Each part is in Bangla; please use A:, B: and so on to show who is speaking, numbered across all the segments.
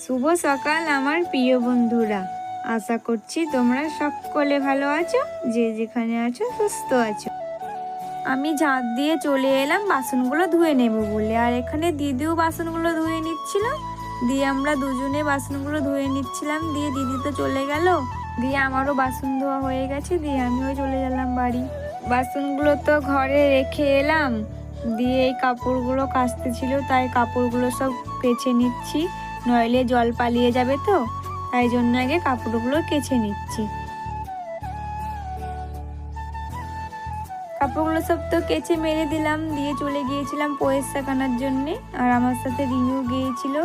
A: শুভ সকাল আমার প্রিয় বন্ধুরা। আশা করছি তোমরা সকলে ভালো আছো, যে যেখানে আছো সুস্থ আছো। আমি ঝাঁট দিয়ে চলে এলাম, বাসনগুলো ধুয়ে নেব বলে। আর এখানে দিদিও বাসনগুলো ধুয়ে নিচ্ছিল। দিয়ে আমরা দুজনে বাসনগুলো ধুয়ে নিচ্ছিলাম। দিয়ে দিদি তো চলে গেল। দিয়ে আমারও বাসন ধোয়া হয়ে গেছে। দিয়ে আমিও চলে গেলাম বাড়ি। বাসনগুলো তো ঘরে রেখে এলাম। দিয়ে এই কাপড়গুলো কাচতে ছিল, তাই কাপড়গুলো সব কেচে নিচ্ছি। নইলে জল পালিয়ে যাবে তো, তাই জন্য আগে কাপড়গুলো কেচে নিচ্ছি। কাপড়গুলো সব তো কেচে মেরে দিলাম, দিয়ে চলে গিয়েছিলাম পয়েস শাকানোর জন্যে, আর আমার সাথে রিমিও গিয়েছিল।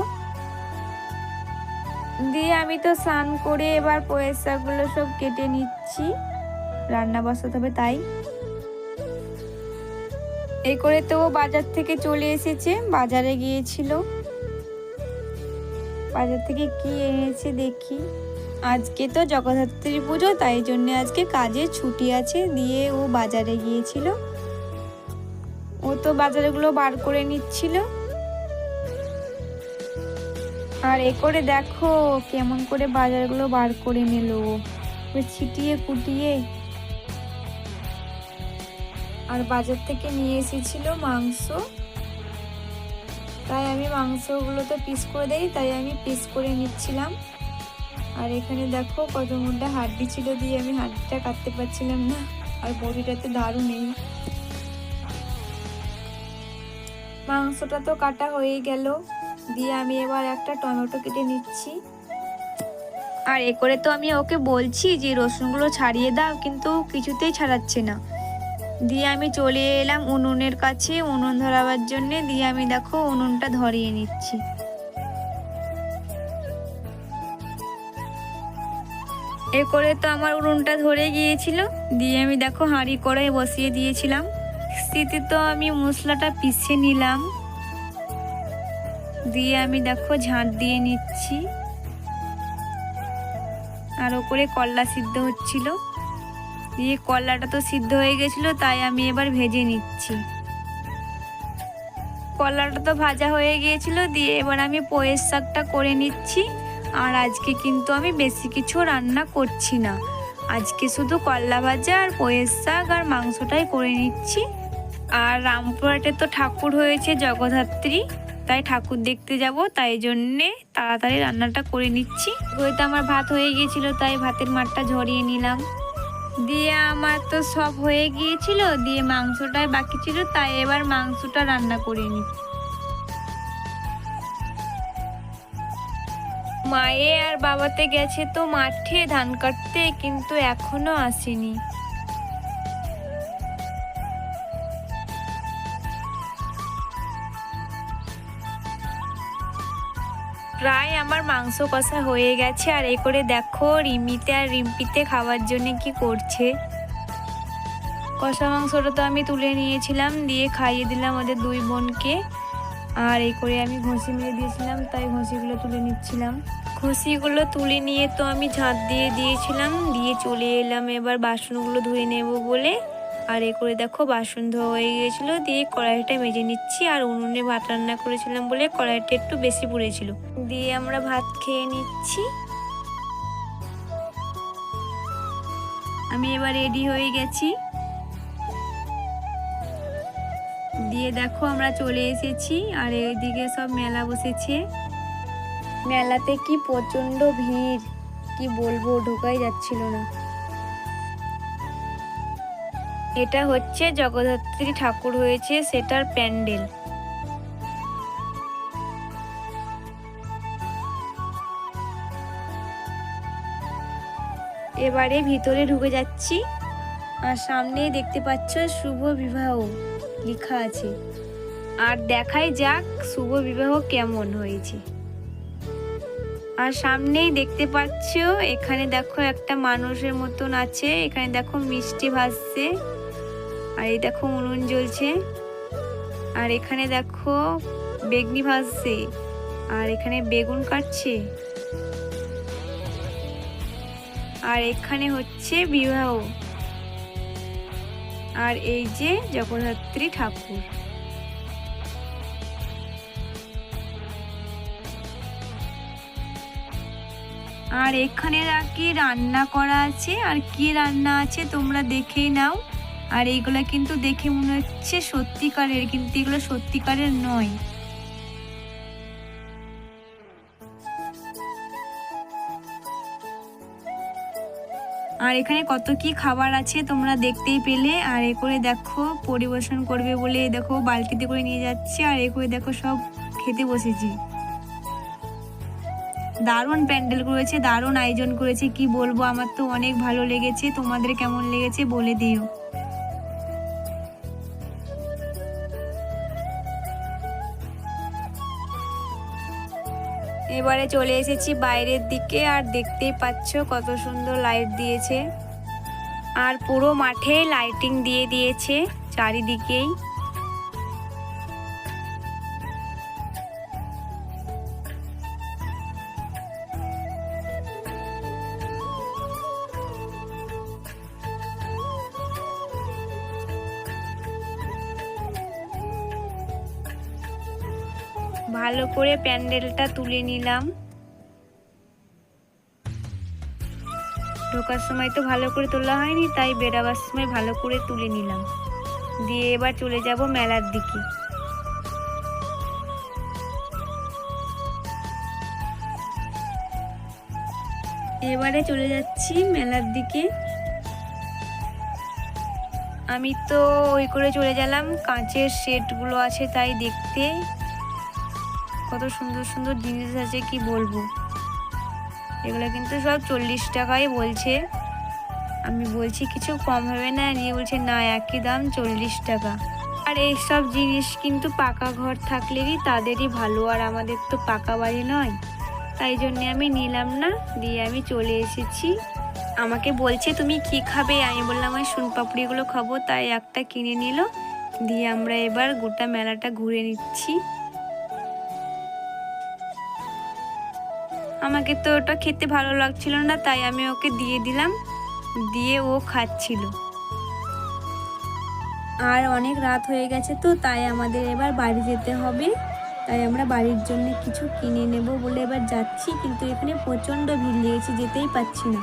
A: দিয়ে আমি তো স্নান করে এবার পয়েস শাকগুলো সব কেটে নিচ্ছি, রান্না বসাতে হবে তাই। এই করে তো বাজার থেকে চলে এসেছে, বাজারে গিয়েছিল। বাজার থেকে কি এনেছে দেখি। আজকে তো জগদ্ধাত্রী পুজো, তাই জন্য আজকে কাজে ছুটি আছে, দিয়ে ও বাজারে গিয়েছিল। ও তো বাজারগুলো বার করে নিচ্ছিল। আর এ করে দেখো কেমন করে বাজারগুলো বার করে নিল ছিটিয়ে কুটিয়ে। আর বাজার থেকে নিয়ে এসেছিল মাংস। তাই আমি মাংসগুলো তো পিস করে দেই, তাই আমি পিস করে নিচ্ছিলাম। আর এখানে দেখো কত মোটা হাড্ডি ছিল দিয়ে আমি হাড্ডিটা কাটতে পারছিলাম না, আর বড়িটাতে দারুণ নেই। মাংসটা তো কাটা হয়ে গেল, দিয়ে আমি এবার একটা টমেটো কেটে নিচ্ছি। আর এ করে তো আমি ওকে বলছি যে রসুনগুলো ছাড়িয়ে দাও, কিন্তু কিছুতেই ছাড়াচ্ছে না। দিয়ে আমি চলে এলাম উনুনের কাছে, উনুন ধরাবার জন্য। দিয়ে আমি দেখো উনুনটা ধরিয়ে নিচ্ছি। এ করে তো আমার উনুনটা ধরে গিয়েছিল। দিয়ে আমি দেখো হাঁড়ি কড়াই বসিয়ে দিয়েছিলাম। স্থিতি তো আমি মশলাটা পিষে নিলাম। দিয়ে আমি দেখো ঝাঁট দিয়ে নিচ্ছি। আর ওপরে কল্লা সিদ্ধ হচ্ছিল। দিয়ে কলাটা তো সিদ্ধ হয়ে গেছিল, তাই আমি এবার ভেজে নিচ্ছি। কলাটা তো ভাজা হয়ে গিয়েছিল, দিয়ে এবার আমি পোয়ের শাকটা করে নিচ্ছি। আর আজকে কিন্তু আমি বেশি কিছু রান্না করছি না। আজকে শুধু কল্লা ভাজা আর পোয়ের শাক আর মাংসটাই করে নিচ্ছি। আর রামপুরহাটে তো ঠাকুর হয়েছে জগদ্ধাত্রী, তাই ঠাকুর দেখতে যাব, তাই জন্যে তাড়াতাড়ি রান্নাটা করে নিচ্ছি। হয়তো আমার ভাত হয়ে গিয়েছিল, তাই ভাতের মাঠটা ঝরিয়ে নিলাম। দিয়ে আমার তো সব হয়ে গিয়েছিল, দিয়ে মাংসটাই বাকি ছিল, তাই এবার মাংসটা রান্না করে নি। মায়ে আর বাবাতে গেছে তো মাঠে ধান কাটতে, কিন্তু এখনও আসেনি। প্রায় আমার মাংস কষা হয়ে গেছে, আর এ করে দেখো রিমিতে আর রিম্পিতে খাওয়ার জন্য কি করছে। কষা মাংসটা তো আমি তুলে নিয়েছিলাম, দিয়ে খাইয়ে দিলাম ওদের দুই বোনকে। আর এই করে আমি ঘষি মেরে দিয়েছিলাম, তাই ঘষিগুলো তুলে নিচ্ছিলাম। ঘষিগুলো তুলে নিয়ে তো আমি ঝাঁট দিয়ে দিয়েছিলাম, দিয়ে চলে এলাম। এবার বাসনগুলো ধুয়ে নেব বলে আর এ করে দেখো বাসন ধোয়া হয়ে গিয়েছিল, দিয়ে কড়াইটা মেজে নিচ্ছি আর উনুনে ভাত রান্না করেছিলাম বলে কড়াইটা একটু বেশি পড়েছিল। দিয়ে আমরা ভাত খেয়ে নিচ্ছি। আমি এবার রেডি হয়ে গেছি। দিয়ে দেখো আমরা চলে এসেছি আর এইদিকে সব মেলা বসেছে। মেলাতে কি প্রচণ্ড ভিড়, কি বলব, ঢোকাই যাচ্ছিল না। এটা হচ্ছে জগদ্ধাত্রী ঠাকুর হয়েছে, সেটার প্যান্ডেল। এবারে ভিতরে ঢুকে যাচ্ছি, আর সামনেই দেখতে পাচ্ছ শুভ বিবাহ লেখা আছে। আর দেখাই যাক শুভ বিবাহ কেমন হয়েছে। আর সামনেই দেখতে পাচ্ছ, এখানে দেখো একটা মানুষের মতন আছে, এখানে দেখো মিষ্টি ভাসছে। আর এই দেখো উনুন জ্বলছে। আর এখানে দেখো বেগনি ভাজছে। আর এখানে বেগুন কাটছে। আর এখানে হচ্ছে বিবাহ। আর এই যে জগদ্ধাত্রী ঠাকুর। আর এখানে নাকি রান্না করা আছে? আর কি রান্না আছে তোমরা দেখেই নাও। আর এইগুলো কিন্তু দেখে মনে হচ্ছে সত্যিকারের, কিন্তু এগুলো সত্যিকারের নয়। আর এখানে কত কি খাবার আছে তোমরা দেখতেই পেলে। আর এ করে দেখো, পরিবেশন করবে বলে দেখো বালতিতে করে নিয়ে যাচ্ছে। আর এ করে দেখো সব খেতে বসেছি। দারুণ প্যান্ডেল করেছে, দারুণ আয়োজন করেছে। কি বলব, আমার তো অনেক ভালো লেগেছে। তোমাদের কেমন লেগেছে বলে দিও। এবারে চলে এসেছি বাইরের দিকে আর দেখতেই পাচ্ছ কত সুন্দর লাইট দিয়েছে। আর পুরো মাঠে লাইটিং দিয়ে দিয়েছে চারিদিকেই। ভালো করে প্যান্ডেলটা তুলে নিলাম। ঢোকার সময় তো ভালো করে তোলা হয়নি, তাই বেরাবার সময় ভালো করে তুলে নিলাম। দিয়ে এবার চলে যাব মেলার দিকে। এবারে চলে যাচ্ছি মেলার দিকে। আমি তো ওই করে চলে গেলাম, কাঁচের সেটগুলো আছে তাই দেখতে। কত সুন্দর সুন্দর জিনিস আছে, কি বলব? এগুলো কিন্তু সব চল্লিশ টাকাই বলছে। আমি বলছি, কিছু কম হবে না? নিয়ে বলছে, না, একই দাম চল্লিশ টাকা। আর এইসব জিনিস কিন্তু পাকা ঘর থাকলেই তাদেরই ভালো? আর আমাদের তো পাকা বাড়ি নয়। তাই জন্যে আমি নিলাম না, দিয়ে আমি চলে এসেছি। আমাকে বলছে, তুমি কি খাবে? আমি বললাম আমি পাপড়িগুলো খাব। তাই একটা কিনে নিল। দিয়ে আমরা এবার গোটা মেলাটা ঘুরে নিচ্ছি। আমাকে তো ওটা খেতে ভালো লাগছিল না, তাই আমি ওকে দিয়ে দিলাম, দিয়ে ও খাচ্ছিল। আর অনেক রাত হয়ে গেছে তো, তাই আমাদের এবার বাড়ি যেতে হবে। তাই আমরা বাড়ির জন্য কিছু কিনে নেব বলে এবার যাচ্ছি, কিন্তু এখানে প্রচণ্ড ভিড় লেগেছে, যেতেই পাচ্ছি না।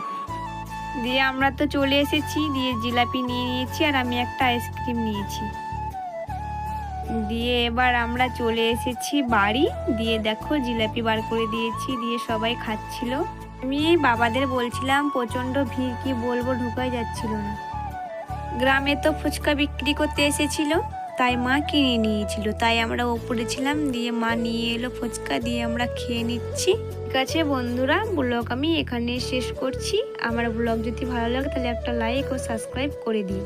A: দিয়ে আমরা তো চলে এসেছি, দিয়ে জিলাপি নিয়ে নিয়েছি আর আমি একটা আইসক্রিম নিয়েছি। দিয়ে এবার আমরা চলে এসেছি বাড়ি। দিয়ে দেখো জিলাপি বার করে দিয়েছি, দিয়ে সবাই খাচ্ছিল। আমি বাবাদের বলছিলাম, প্রচণ্ড ভিড়, কি বলব, ঢুকাই যাচ্ছিল না। গ্রামে তো ফুচকা বিক্রি করতে এসেছিল, তাই মা কিনে নিয়েছিল। তাই আমরা ওপরে ছিলাম, দিয়ে মা নিয়ে এলো ফুচকা, দিয়ে আমরা খেয়ে নিচ্ছি। ঠিক আছে বন্ধুরা, ব্লগ আমি এখানে শেষ করছি। আমার ব্লগ যদি ভালো লাগে, তাহলে একটা লাইক ও সাবস্ক্রাইব করে দিই